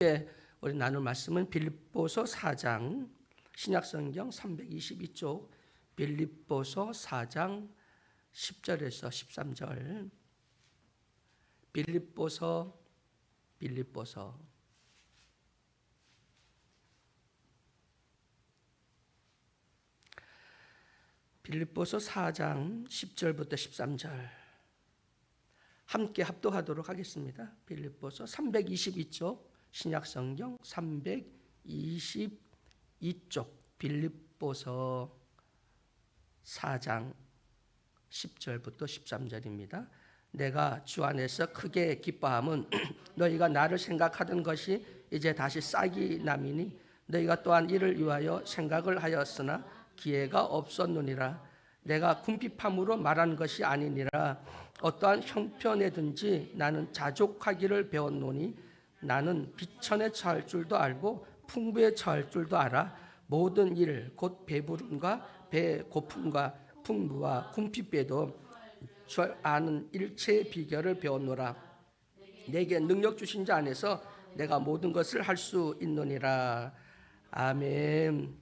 함께 우리 나눌 말씀은 빌립보서 4장 신약성경 322쪽 빌립보서 4장 10절에서 13절. 빌립보서 빌립보서. 빌립보서 4장 10절부터 13절. 함께 합독하도록 하겠습니다. 빌립보서 322쪽 신약 성경 322쪽 빌립보서 4장 10절부터 13절입니다. 내가 주 안에서 크게 기뻐함은 너희가 나를 생각하던 것이 이제 다시 싹이 남이니 너희가 또한 이를 위하여 생각을 하였으나 기회가 없었느니라 내가 궁핍함으로 말한 것이 아니니라 어떠한 형편에든지 나는 자족하기를 배웠노니 나는 비천에 처할 줄도 알고 풍부에 처할 줄도 알아. 모든 일 곧 배부름과 배 고픔과 풍부와 궁핍에도 줄 아는 일체의 비결을 배웠노라. 내게 능력 주신 자 안에서 내가 모든 것을 할 수 있느니라. 아멘.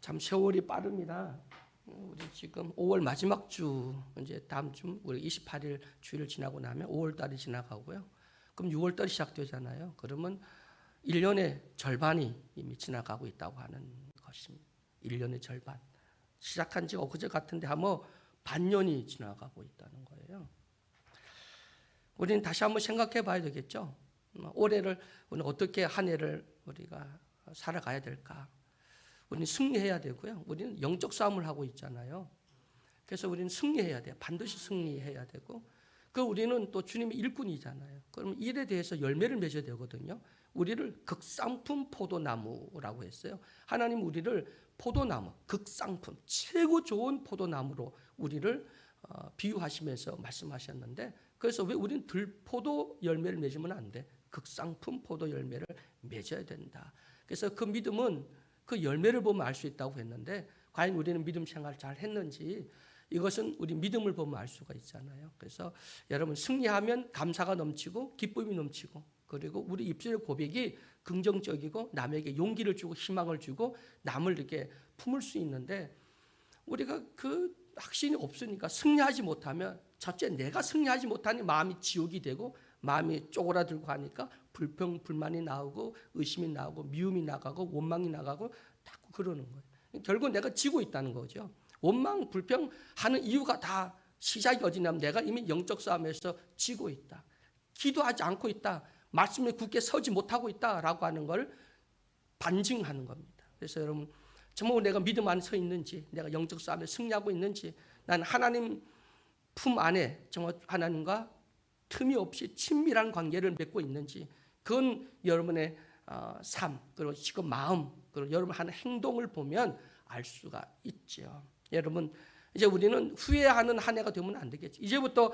참 세월이 빠릅니다. 우리 지금 5월 마지막 주 이제 다음 주 우리 28일 주일을 지나고 나면 5월 달이 지나가고요. 그럼 6월 달이 시작되잖아요. 그러면 1년의 절반이 이미 지나가고 있다고 하는 것입니다. 1년의 절반. 시작한 지 엊그제 같은데 하면 반년이 지나가고 있다는 거예요. 우리는 다시 한번 생각해 봐야 되겠죠. 올해를 우리는 어떻게 한 해를 우리가 살아가야 될까? 우리는 승리해야 되고요. 우리는 영적 싸움을 하고 있잖아요. 그래서 우리는 승리해야 돼요. 반드시 승리해야 되고 그 우리는 또 주님의 일꾼이잖아요. 그럼 일에 대해서 열매를 맺어야 되거든요. 우리를 극상품 포도나무라고 했어요. 하나님 우리를 포도나무, 극상품, 최고 좋은 포도나무로 우리를 어, 비유하시면서 말씀하셨는데 그래서 왜 우리는 들포도 열매를 맺으면 안 돼? 극상품 포도 열매를 맺어야 된다. 그래서 그 믿음은 그 열매를 보면 알 수 있다고 했는데 과연 우리는 믿음 생활 잘 했는지 이것은 우리 믿음을 보면 알 수가 있잖아요. 그래서 여러분 승리하면 감사가 넘치고 기쁨이 넘치고 그리고 우리 입술의 고백이 긍정적이고 남에게 용기를 주고 희망을 주고 남을 이렇게 품을 수 있는데 우리가 그 확신이 없으니까 승리하지 못하면 첫째 내가 승리하지 못하니 마음이 지옥이 되고 마음이 쪼그라들고 하니까 불평 불만이 나오고 의심이 나오고 미움이 나가고 원망이 나가고 자꾸 그러는 거예요. 결국 내가 지고 있다는 거죠. 원망 불평하는 이유가 다 시작이 어디냐면 내가 이미 영적 싸움에서 지고 있다. 기도하지 않고 있다. 말씀에 굳게 서지 못하고 있다라고 하는 걸 반증하는 겁니다. 그래서 여러분 정말 내가 믿음 안에 서 있는지 내가 영적 싸움에 승리하고 있는지 난 하나님 품 안에 정말 하나님과 틈이 없이 친밀한 관계를 맺고 있는지 그건 여러분의 어, 삶 그리고 지금 마음 그리고 여러분 하는 행동을 보면 알 수가 있죠. 여러분 이제 우리는 후회하는 한 해가 되면 안 되겠지. 이제부터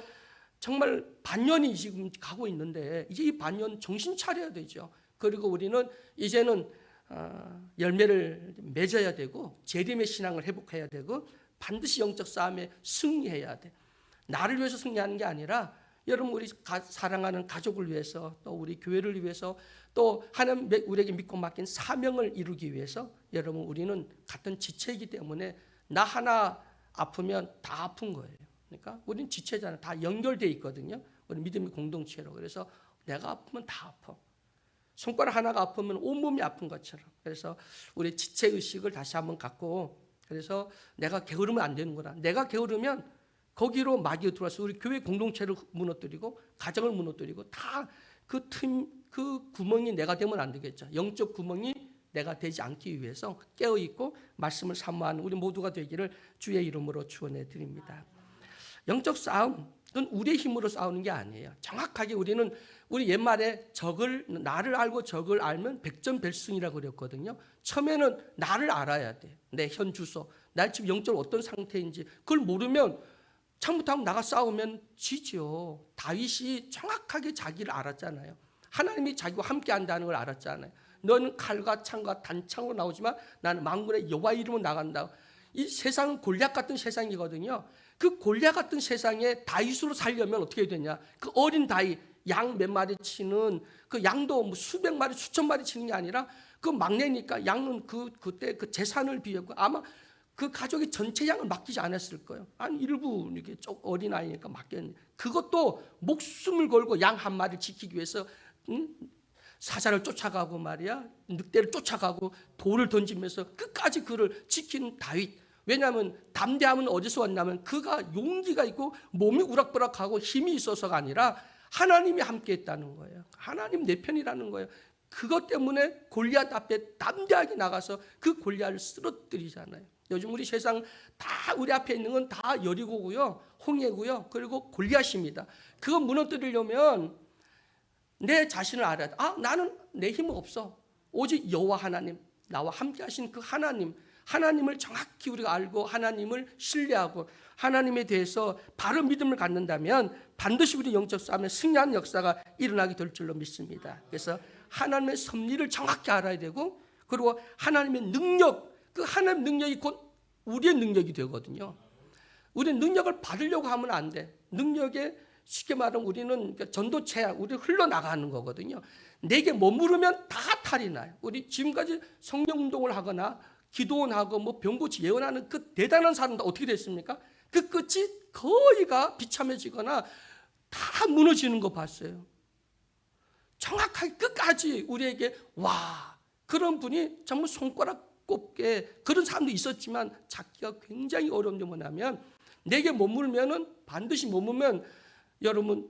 정말 반년이 지금 가고 있는데 이제 이 반년 정신 차려야 되죠. 그리고 우리는 이제는 어, 열매를 맺어야 되고 재림의 신앙을 회복해야 되고 반드시 영적 싸움에 승리해야 돼. 나를 위해서 승리하는 게 아니라 여러분 우리 가, 사랑하는 가족을 위해서 또 우리 교회를 위해서 또 하나님 우리에게 믿고 맡긴 사명을 이루기 위해서 여러분 우리는 같은 지체이기 때문에 나 하나 아프면 다 아픈 거예요. 그러니까 우리는 지체잖아요. 다 연결돼 있거든요. 우리 믿음의 공동체로. 그래서 내가 아프면 다 아파. 손가락 하나가 아프면 온몸이 아픈 것처럼. 그래서 우리 지체 의식을 다시 한번 갖고 그래서 내가 게으르면 안 되는구나. 내가 게으르면 거기로 마귀가 들어와서 우리 교회 공동체를 무너뜨리고 가정을 무너뜨리고 다 그 틈, 그 구멍이 내가 되면 안 되겠죠. 영적 구멍이 내가 되지 않기 위해서 깨어 있고 말씀을 사모하는 우리 모두가 되기를 주의 이름으로 축원해 드립니다. 영적 싸움 그건 우리의 힘으로 싸우는 게 아니에요. 정확하게 우리는 우리 옛말에 적을 나를 알고 적을 알면 백전백승이라고 그랬거든요. 처음에는 나를 알아야 돼. 내 현 주소, 날 지금 영적으로 어떤 상태인지 그걸 모르면 잘못하면 나가 싸우면 지죠. 다윗이 정확하게 자기를 알았잖아요. 하나님이 자기와 함께 한다는 걸 알았잖아요. 너는 칼과 창과 단창으로 나오지만 나는 만군의 여호와 이름으로 나간다. 이 세상은 골략 같은 세상이거든요. 그 골략 같은 세상에 다윗으로 살려면 어떻게 해야 되냐? 그 어린 다윗 양 몇 마리 치는 그 양도 뭐 수백 마리 수천 마리 치는 게 아니라 그 막내니까 양은 그 그때 그 재산을 비웠고 아마 그 가족이 전체 양을 맡기지 않았을 거예요. 아니 일부 이렇게 쪽 어린 아이니까 맡겼는데 그것도 목숨을 걸고 양 한 마리 지키기 위해서 응? 사자를 쫓아가고 말이야 늑대를 쫓아가고 돌을 던지면서 끝까지 그를 지키는 다윗. 왜냐하면 담대함은 어디서 왔냐면 그가 용기가 있고 몸이 우락부락하고 힘이 있어서가 아니라 하나님이 함께 했다는 거예요. 하나님 내 편이라는 거예요. 그것 때문에 골리앗 앞에 담대하게 나가서 그 골리앗을 쓰러뜨리잖아요. 요즘 우리 세상 다 우리 앞에 있는 건 다 여리고고요, 홍해고요, 그리고 골리앗입니다. 그거 무너뜨리려면 내 자신을 알아야 돼. 아, 나는 내 힘은 없어. 오직 여호와 하나님, 나와 함께 하신 그 하나님, 하나님을 정확히 우리가 알고 하나님을 신뢰하고 하나님에 대해서 바른 믿음을 갖는다면 반드시 우리 영적 싸움에 승리하는 역사가 일어나게 될 줄로 믿습니다. 그래서 하나님의 섭리를 정확히 알아야 되고 그리고 하나님의 능력, 그 하나님 능력이 곧 우리의 능력이 되거든요. 우리 능력을 받으려고 하면 안 돼. 능력에 쉽게 말하면 우리는 그 전도체야. 우리 흘러나가는 거거든요. 내게 머무르면 다 탈이 나요. 우리 지금까지 성령 운동을 하거나 기도원하고 뭐 병고치 예언하는 그 대단한 사람들 어떻게 됐습니까? 그 끝이 거의가 비참해지거나 다 무너지는 거 봤어요. 정확하게 끝까지 우리에게 와 그런 분이 정말 손가락 꼽게 그런 사람도 있었지만 찾기가 굉장히 어려운 게 뭐냐면 내게 머물면은 반드시 머물면 여러분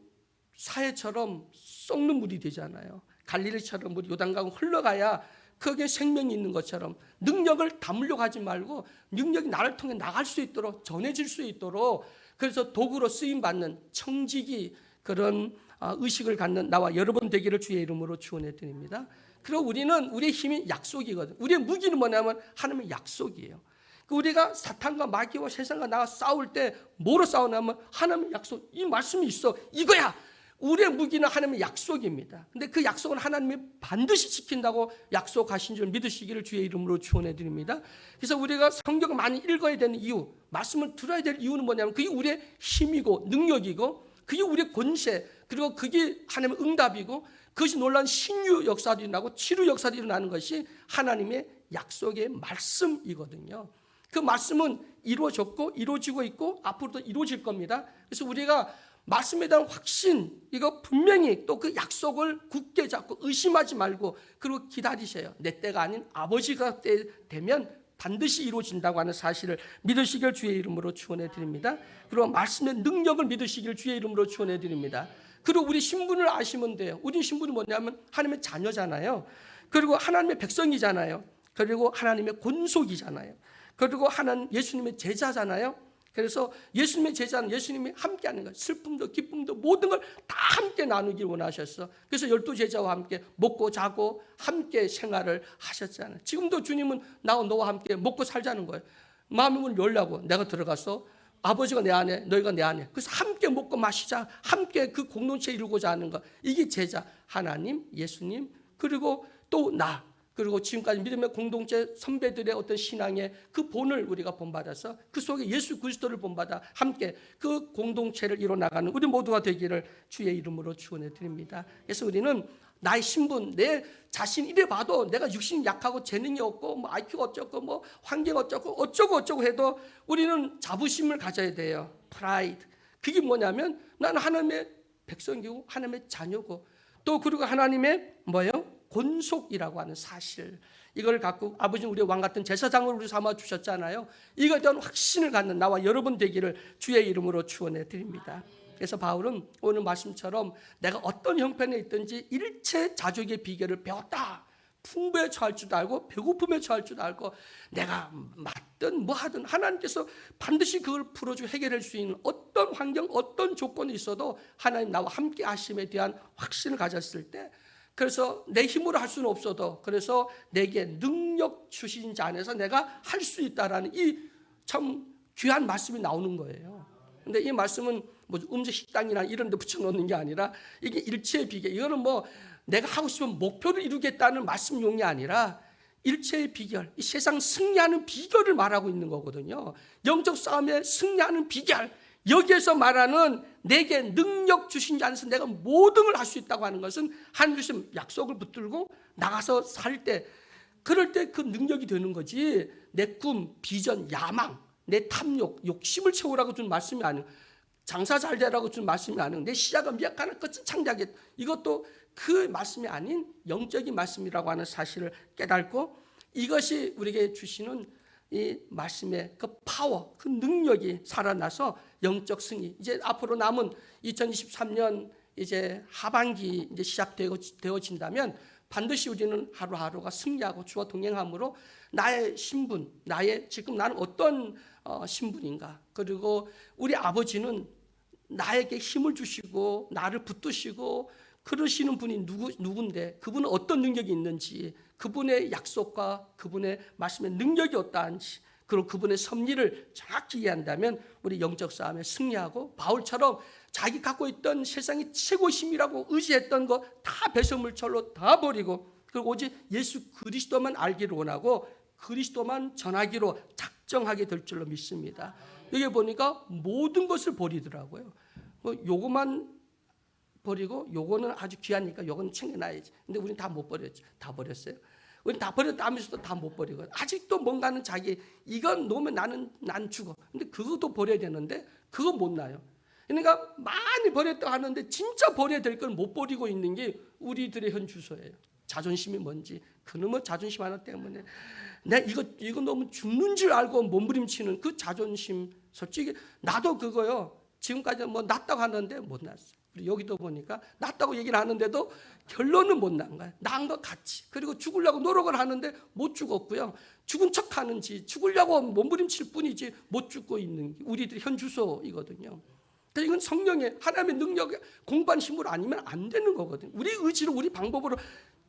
사해처럼 썩는 물이 되잖아요. 갈릴리처럼 물이 요단강 흘러가야 거기에 생명이 있는 것처럼 능력을 담으려고 하지 말고 능력이 나를 통해 나갈 수 있도록 전해질 수 있도록 그래서 도구로 쓰임 받는 청지기 그런 아, 의식을 갖는 나와 여러분 되기를 주의 이름으로 축원해 드립니다. 그리고 우리는 우리의 힘이 약속이거든. 우리의 무기는 뭐냐면 하나님의 약속이에요. 그 우리가 사탄과 마귀와 세상과 나가 싸울 때 뭐로 싸우냐면 하나님의 약속. 이 말씀이 있어. 이거야. 우리의 무기는 하나님의 약속입니다. 근데 그 약속은 하나님이 반드시 지킨다고 약속하신 줄 믿으시기를 주의 이름으로 축원해 드립니다. 그래서 우리가 성경을 많이 읽어야 되는 이유, 말씀을 들어야 될 이유는 뭐냐면 그게 우리의 힘이고 능력이고 그게 우리의 권세 그리고 그게 하나님의 응답이고 그것이 놀란 신유 역사도 일어나고 치유 역사도 일어나는 것이 하나님의 약속의 말씀이거든요. 그 말씀은 이루어졌고 이루어지고 있고 앞으로도 이루어질 겁니다. 그래서 우리가 말씀에 대한 확신 이거 분명히 또 그 약속을 굳게 잡고 의심하지 말고 그리고 기다리세요. 내 때가 아닌 아버지가 때 되면 반드시 이루어진다고 하는 사실을 믿으시길 주의 이름으로 축원해 드립니다. 그리고 말씀의 능력을 믿으시길 주의 이름으로 축원해 드립니다. 그리고 우리 신분을 아시면 돼요. 우리 신분이 뭐냐면 하나님의 자녀잖아요. 그리고 하나님의 백성이잖아요. 그리고 하나님의 권속이잖아요. 그리고 하나님 예수님의 제자잖아요. 그래서 예수님의 제자는 예수님이 함께하는 것, 슬픔도 기쁨도 모든 걸 다 함께 나누길 원하셨어. 그래서 열두 제자와 함께 먹고 자고 함께 생활을 하셨잖아요. 지금도 주님은 나와 너와 함께 먹고 살자는 거예요. 마음의 문을 열라고 내가 들어가서 아버지가 내 안에 너희가 내 안에 그래서 함께 먹고 마시자 함께 그 공동체 이루고자 하는 것 이게 제자 하나님 예수님 그리고 또 나 그리고 지금까지 믿음의 공동체 선배들의 어떤 신앙의 그 본을 우리가 본받아서 그 속에 예수 그리스도를 본받아 함께 그 공동체를 이뤄 나가는 우리 모두가 되기를 주의 이름으로 축원해 드립니다. 그래서 우리는 나의 신분, 내 자신 이래 봐도 내가 육신이 약하고 재능이 없고 뭐 IQ가 어쩌고 뭐 환경 어쩌고 어쩌고 어쩌고 해도 우리는 자부심을 가져야 돼요. 프라이드. 그게 뭐냐면 나는 하나님의 백성이고 하나님의 자녀고 또 그리고 하나님의 뭐예요? 권속이라고 하는 사실 이걸 갖고 아버지 우리 왕 같은 제사장을 우리 삼아 주셨잖아요. 이거에 대한 확신을 갖는 나와 여러분 되기를 주의 이름으로 축원해 드립니다. 그래서 바울은 오늘 말씀처럼 내가 어떤 형편에 있든지 일체 자족의 비결을 배웠다. 풍부에 처할 줄 알고 배고픔에 처할 줄 알고 내가 맞든 뭐 하든 하나님께서 반드시 그걸 풀어주 해결할 수 있는 어떤 환경 어떤 조건이 있어도 하나님 나와 함께 하심에 대한 확신을 가졌을 때 그래서 내 힘으로 할 수는 없어도 그래서 내게 능력 주신 자 안에서 내가 할 수 있다라는 이 참 귀한 말씀이 나오는 거예요. 근데 이 말씀은 뭐 음식 식당이나 이런 데 붙여 놓는 게 아니라 이게 일체의 비계. 이거는 뭐 내가 하고 싶은 목표를 이루겠다는 말씀용이 아니라 일체의 비결, 이 세상 승리하는 비결을 말하고 있는 거거든요. 영적 싸움에 승리하는 비결, 여기에서 말하는 내게 능력 주신 자 안에서 내가 모든 걸 할 수 있다고 하는 것은 하나님 주신 약속을 붙들고 나가서 살 때 그럴 때 그 능력이 되는 거지. 내 꿈, 비전, 야망, 내 탐욕, 욕심을 채우라고 준 말씀이 아니고 장사 잘 되라고 준 말씀이 아니고 내 시야가 미약하는 끝은 창작했 이것도 그 말씀이 아닌 영적인 말씀이라고 하는 사실을 깨닫고 이것이 우리에게 주시는 이 말씀의 그 파워, 그 능력이 살아나서 영적 승리. 이제 앞으로 남은 2023년 이제 하반기 이제 시작되어진다면 반드시 우리는 하루하루가 승리하고 주와 동행함으로 나의 신분, 나의 지금 나는 어떤 어, 신분인가. 그리고 우리 아버지는 나에게 힘을 주시고 나를 붙드시고 그러시는 분이 누구 누군데 그분은 어떤 능력이 있는지 그분의 약속과 그분의 말씀의 능력이 어떠한지 그리고 그분의 섭리를 정확히 이해한다면 우리 영적 싸움에 승리하고 바울처럼 자기 갖고 있던 세상의 최고의 힘이라고 의지했던 거 다 배설물처럼 다 버리고 그리고 오직 예수 그리스도만 알기를 원하고 그리스도만 전하기로 작정하게 될 줄로 믿습니다. 여기 보니까 모든 것을 버리더라고요. 뭐 요거만 버리고 요거는 아주 귀하니까 요거는 챙겨놔야지. 근데 우리는 다못 버렸죠. 다 버렸어요. 우리는 다 버렸다면서도 다 못 버리고 아직도 뭔가는 자기 이건 놓으면 나는 난 죽어. 근데 그것도 버려야 되는데 그거 못 놔요. 그러니까 많이 버렸다 하는데 진짜 버려야 될 걸 못 버리고 있는 게 우리들의 현 주소예요. 자존심이 뭔지 그놈의 자존심 하나 때문에 내 이거 이거 너무 죽는 줄 알고 몸부림치는 그 자존심 솔직히 나도 그거요. 지금까지 뭐 낫다고 하는데 못 났어. 그리고 여기도 보니까 낫다고 얘기를 하는데도 결론은 못 난 거야. 나은 것 같이. 그리고 죽으려고 노력을 하는데 못 죽었고요. 죽은 척 하는지 죽으려고 몸부림칠 뿐이지 못 죽고 있는 게 우리들 현 주소이거든요. 그러니까 이건 성령의 하나님의 능력에 공부한 힘으로 아니면 안 되는 거거든. 우리 의지로 우리 방법으로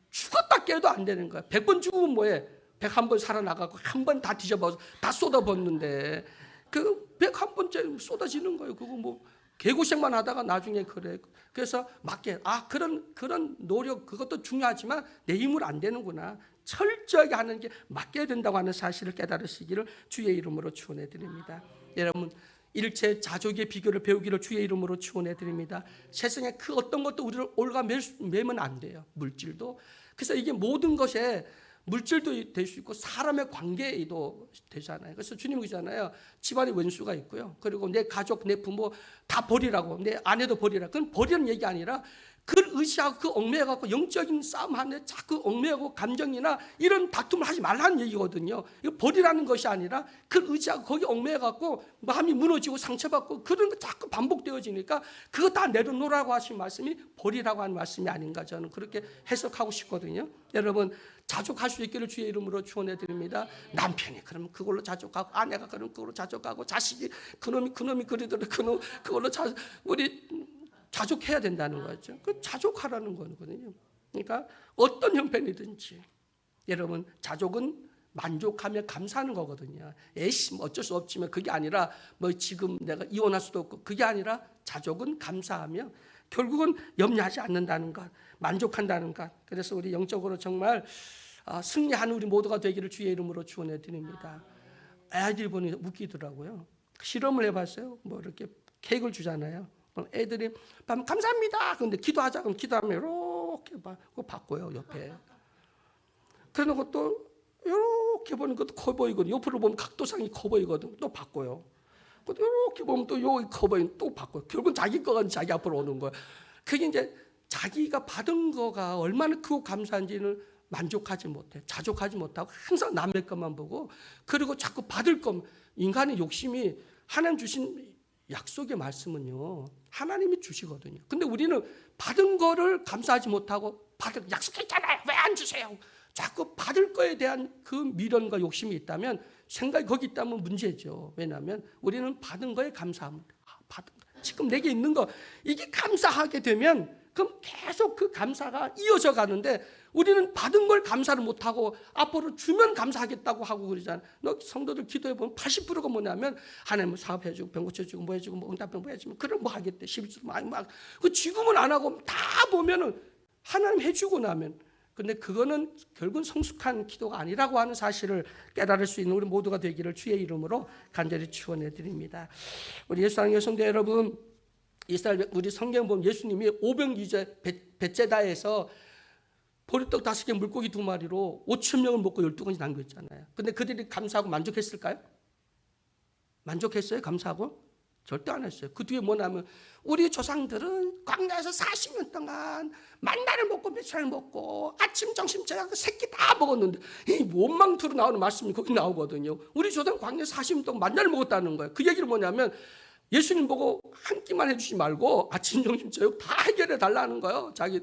죽었다 깨도 안 되는 거야. 백번 죽으면 뭐해? 백한번 살아나가고 한 번 다 뒤져봐서 다 쏟아붓는데 그백한 번째 쏟아지는 거예요. 그거 뭐 개고생만 하다가 나중에 그래. 그래서 맞게 아 그런 그런 노력 그것도 중요하지만 내 힘으로 안 되는구나. 철저하게 하는 게 맞게 된다고 하는 사실을 깨달으시기를 주의 이름으로 축원해 드립니다. 여러분 일체 자족의 비교를 배우기를 주의 이름으로 축원해 드립니다. 세상에 그 어떤 것도 우리를 올가 매면 안 돼요. 물질도. 그래서 이게 모든 것에 물질도 될 수 있고 사람의 관계도 되잖아요. 그래서 주님 그러잖아요. 집안에 원수가 있고요. 그리고 내 가족, 내 부모 다 버리라고. 내 아내도 버리라. 그건 버리는 얘기 아니라 그걸 의지하고 그 얽매여갖고 영적인 싸움 하는데 자꾸 얽매여고 감정이나 이런 다툼을 하지 말라는 얘기거든요. 이거 버리라는 것이 아니라 그걸 의지하고 거기 얽매여갖고 마음이 무너지고 상처받고 그런 거 자꾸 반복되어지니까 그거 다 내려놓으라고 하신 말씀이 버리라고 하는 말씀이 아닌가 저는 그렇게 해석하고 싶거든요. 여러분 자족할 수 있기를 주의 이름으로 축원해 드립니다. 남편이 그러면 그걸로 자족하고 아내가 그러면 그걸로 자족하고 자식이 그놈이 그놈이 그리더라 그놈 그걸로 자 우리 자족해야 된다는 거죠. 그 자족하라는 거거든요. 그러니까 어떤 형편이든지 여러분 자족은 만족하며 감사하는 거거든요. 에이씨 뭐 어쩔 수 없지만 그게 아니라 뭐 지금 내가 이혼할 수도 없고 그게 아니라 자족은 감사하며 결국은 염려하지 않는다는 것, 만족한다는 것. 그래서 우리 영적으로 정말 아, 승리하는 우리 모두가 되기를 주의 이름으로 축원해 드립니다. 아이들이 보니 웃기더라고요. 실험을 해봤어요. 뭐 이렇게 케이크를 주잖아요. 애들이 밤 감사합니다. 근데 기도하자 그럼 기도하면 이렇게 막 그거 바꿔요 옆에. 그러는 것도 이렇게 보는 것도 커 보이거든. 옆으로 보면 각도상이 커 보이거든. 또 바꿔요. 또 이렇게 보면 또 여기 커 보이는 또 바꿔요. 결국은 자기 거가 자기 앞으로 오는 거예요. 그게 이제 자기가 받은 거가 얼마나 크고 감사한지는 만족하지 못해. 자족하지 못하고 항상 남의 것만 보고 그리고 자꾸 받을 것 인간의 욕심이 하나님 주신 약속의 말씀은요. 하나님이 주시거든요. 근데 우리는 받은 거를 감사하지 못하고 받을 약속했잖아요. 왜 안 주세요? 자꾸 받을 거에 대한 그 미련과 욕심이 있다면 생각이 거기 있다면 문제죠. 왜냐하면 우리는 받은 거에 감사합니다. 아, 받은 거. 지금 내게 있는 거 이게 감사하게 되면 그럼 계속 그 감사가 이어져 가는데 우리는 받은 걸 감사를 못하고 앞으로 주면 감사하겠다고 하고 그러잖아. 너 성도들 기도해 보면 80%가 뭐냐면 하나님 뭐 사업해주고 병 고쳐주고 뭐 해주고 뭐 응답병 뭐 해주면 그럼 뭐 하겠대. 11주 막, 막. 그 지금은 안 하고 다 보면은 하나님 해주고 나면 근데 그거는 결국은 성숙한 기도가 아니라고 하는 사실을 깨달을 수 있는 우리 모두가 되기를 주의 이름으로 간절히 축원해 드립니다. 우리 예수랑 여성대 여러분 이스라엘 우리 성경 보면 예수님이 오병이제 베제다에서 보리떡 다섯 개 물고기 두 마리로 5천 명을 먹고 열두 건이 남겼잖아요. 근데 그들이 감사하고 만족했을까요? 만족했어요? 감사하고? 절대 안 했어요. 그 뒤에 뭐냐면 우리 조상들은 광야에서 40년 동안 만나를 먹고 며칠을 먹고 아침, 점심, 저녁 그 새끼 다 먹었는데 이 원망투로 나오는 말씀이 거기 나오거든요. 우리 조상 광야 40년 동안 만나를 먹었다는 거예요. 그 얘기를 뭐냐면 예수님 보고 한 끼만 해주지 말고 아침, 점심, 저녁 다 해결해 달라는 거예요. 자기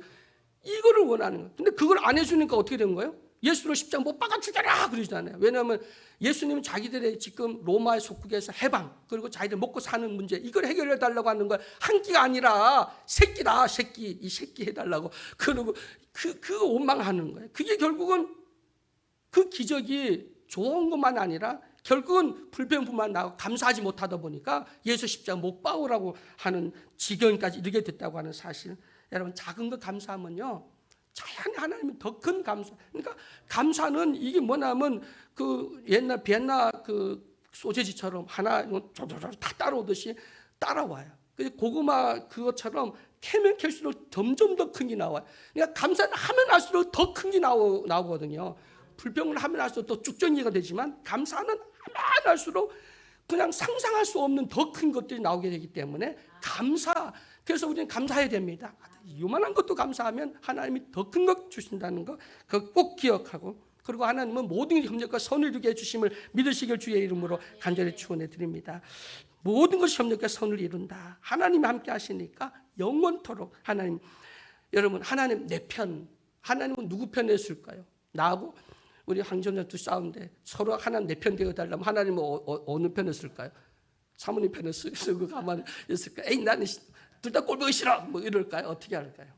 이거를 원하는 거예요. 근데 그걸 안 해주니까 어떻게 된 거예요? 예수를 십자가 못 박아 죽여라 그러잖아요. 왜냐하면 예수님은 자기들의 지금 로마의 속국에서 해방 그리고 자기들 먹고 사는 문제 이걸 해결해 달라고 하는 거야. 한 끼가 아니라 새끼다 새끼 이 새끼 해달라고 그리고 그 그 원망하는 거예요. 그게 결국은 그 기적이 좋은 것만 아니라 결국은 불평뿐만 나고 감사하지 못하다 보니까 예수 십자가 못 박으라고 하는 지경까지 이르게 됐다고 하는 사실. 여러분 작은 것 감사하면요. 자연히 하나님은 더 큰 감사. 그러니까 감사는 이게 뭐냐면 그 옛날 비엔나 그 소세지처럼 하나 조조조 다 따라오듯이 따라와요. 그 고구마 그것처럼 캐면 캘수록 점점 더 큰 게 나와요. 그러니까 감사는 하면 할수록 더 큰 게 나오, 나오거든요. 불평을 하면 할수록 더 쭉정리가 되지만 감사는 하면 할수록 그냥 상상할 수 없는 더 큰 것들이 나오게 되기 때문에 감사. 그래서 우리는 감사해야 됩니다. 요만한 것도 감사하면 하나님이 더 큰 것 주신다는 거, 그거 꼭 기억하고, 그리고 하나님은 모든 협력과 선을 이루게 해주심을 믿으시길 주의 이름으로 간절히 축원해 드립니다. 모든 것이 협력과 선을 이룬다. 하나님이 함께 하시니까 영원토록 하나님, 여러분 하나님 내 편, 하나님은 누구 편에 있을까요? 나하고 우리 두 싸운데 서로 하나님 내 편 되어 달라면 하나님은 어, 느 편에 있을까요? 사모님 편에 쓰고 가만히 있을까? 에이 나는 둘 다 꼴보기 싫어. 뭐 이럴까요? 어떻게 할까요?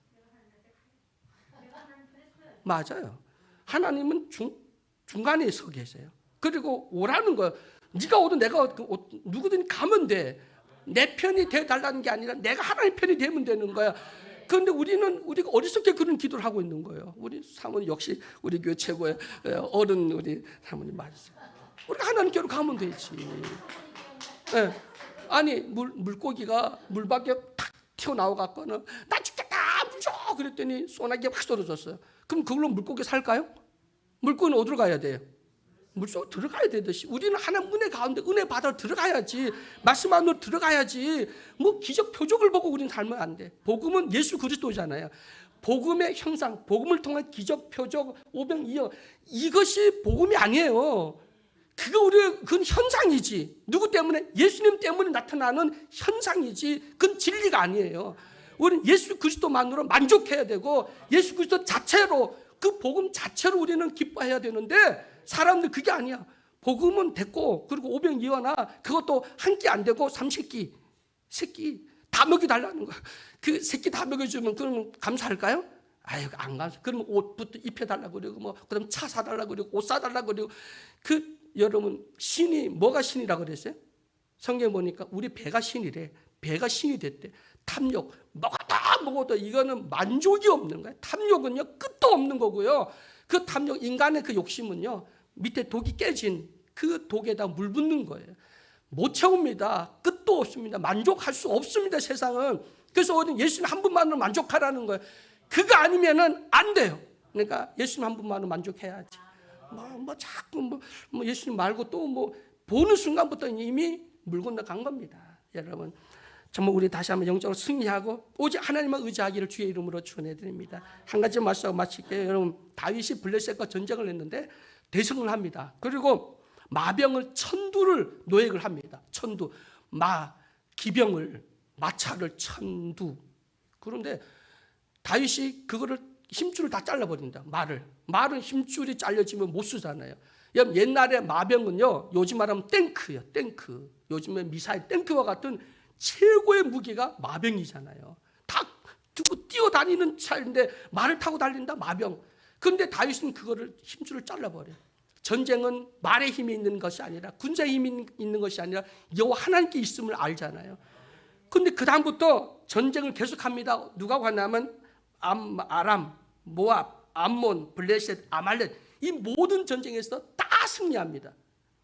맞아요. 하나님은 중, 중간에 서 계세요. 그리고 오라는 거 네가 오든 내가 오든 누구든 가면 돼. 내 편이 돼 달라는 게 아니라 내가 하나님 편이 되면 되는 거야. 그런데 우리는 우리가 어리석게 그런 기도를 하고 있는 거예요. 우리 사모님 역시 우리 교회 최고의 어른 우리 사모님 맞으세요. 우리가 하나님께로 가면 되지. 네. 아니 물 물고기가 물 밖에 탁 튀어나와 갖고는 나 죽겠다 물줘 그랬더니 소나기가 확 쏟아졌어요. 그럼 그걸로 물고기 살까요? 물고기는 어디로 가야 돼요? 물속 들어가야 되듯이 우리는 하나님 은혜 가운데 은혜 받아 들어가야지 말씀 안으로 들어가야지 뭐 기적 표적을 보고 우리는 살면 안 돼. 복음은 예수 그리스도잖아요. 복음의 형상, 복음을 통한 기적 표적 오병이어 이것이 복음이 아니에요. 그거 우리 그건 현상이지. 누구 때문에? 예수님 때문에 나타나는 현상이지. 그건 진리가 아니에요. 우리는 예수 그리스도만으로 만족해야 되고 예수 그리스도 자체로 그 복음 자체로 우리는 기뻐해야 되는데 사람들 그게 아니야. 복음은 됐고 그리고 오병 이어나 그것도 한 끼 안 되고 삼십끼 새끼 다 먹여 달라는 거야. 그 새끼 다 먹여 주면 그러면 감사할까요? 아유 안 감사. 그러면 옷부터 입혀 달라고 그러고 뭐 그다음 차 사 달라고 그러고 옷 사 달라고 그러고 그 여러분 신이 뭐가 신이라고 그랬어요? 성경 보니까 우리 배가 신이래. 배가 신이 됐대. 탐욕 먹었다 먹었다 이거는 만족이 없는 거예요. 탐욕은요 끝도 없는 거고요. 그 탐욕 인간의 그 욕심은요 밑에 독이 깨진 그 독에다 물 붓는 거예요. 못 채웁니다. 끝도 없습니다. 만족할 수 없습니다. 세상은. 그래서 어디 예수님 한 분만으로 만족하라는 거예요. 그거 아니면은 안 돼요. 그러니까 예수님 한 분만으로 만족해야지. 뭐, 뭐 자꾸 뭐, 뭐 예수님 말고 또 뭐 보는 순간부터 이미 물 건너 간 겁니다. 여러분. 정말 우리 다시 한번 영적으로 승리하고 오직 하나님만 의지하기를 주의 이름으로 축원해 드립니다. 한 가지 말씀 마칠게요. 여러분 다윗이 블레셋과 전쟁을 했는데 대승을 합니다. 그리고 마병을 천두를 노획을 합니다. 천두 마 기병을 마차를 천두. 그런데 다윗이 그거를 힘줄을 다 잘라버린다. 말을 말은 힘줄이 잘려지면 못 쓰잖아요. 옛날에 마병은요 요즘 말하면 탱크요 탱크. 요즘에 미사일 탱크와 같은 최고의 무기가 마병이잖아요. 다 두고 뛰어다니는 차인데 말을 타고 달린다 마병. 그런데 다윗은 그거를 힘줄을 잘라버려. 전쟁은 말의 힘이 있는 것이 아니라 군사의 힘이 있는 것이 아니라 여호와 하나님께 있음을 알잖아요. 근데 그 다음부터 전쟁을 계속합니다. 누가 왔냐면 암, 아람, 모압, 암몬, 블레셋, 아말렛 이 모든 전쟁에서 다 승리합니다.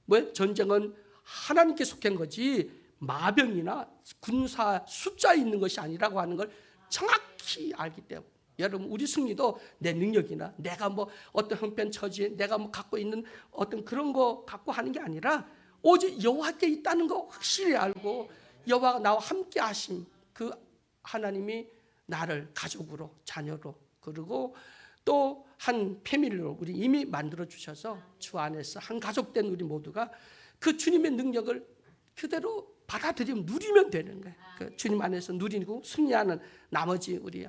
왜? 전쟁은 하나님께 속한 거지 마병이나 군사 숫자 있는 것이 아니라고 하는 걸 정확히 알기 때문에 여러분 우리 승리도 내 능력이나 내가 뭐 어떤 형편 처지에 내가 뭐 갖고 있는 어떤 그런 거 갖고 하는 게 아니라 오직 여호와께 있다는 거 확실히 알고 여호와가 나와 함께 하심 그 하나님이 나를 가족으로 자녀로 그리고 또 한 패밀리로 우리 이미 만들어 주셔서 주 안에서 한 가족된 우리 모두가 그 주님의 능력을 그대로 받아들이면 누리면 되는 거예요. 그 주님 안에서 누리고 승리하는 나머지 우리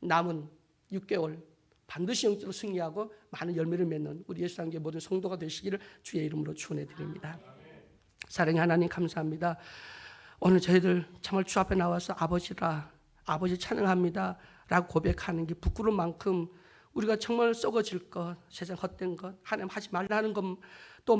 남은 6개월 반드시 영적으로 승리하고 많은 열매를 맺는 우리 예수님의 모든 성도가 되시기를 주의 이름으로 축원해 드립니다. 사랑의 하나님 감사합니다. 오늘 저희들 정말 주 앞에 나와서 아버지라 아버지 찬양합니다 라고 고백하는 게 부끄러운 만큼 우리가 정말 썩어질 것, 세상 헛된 것, 하나님 하지 말라는 것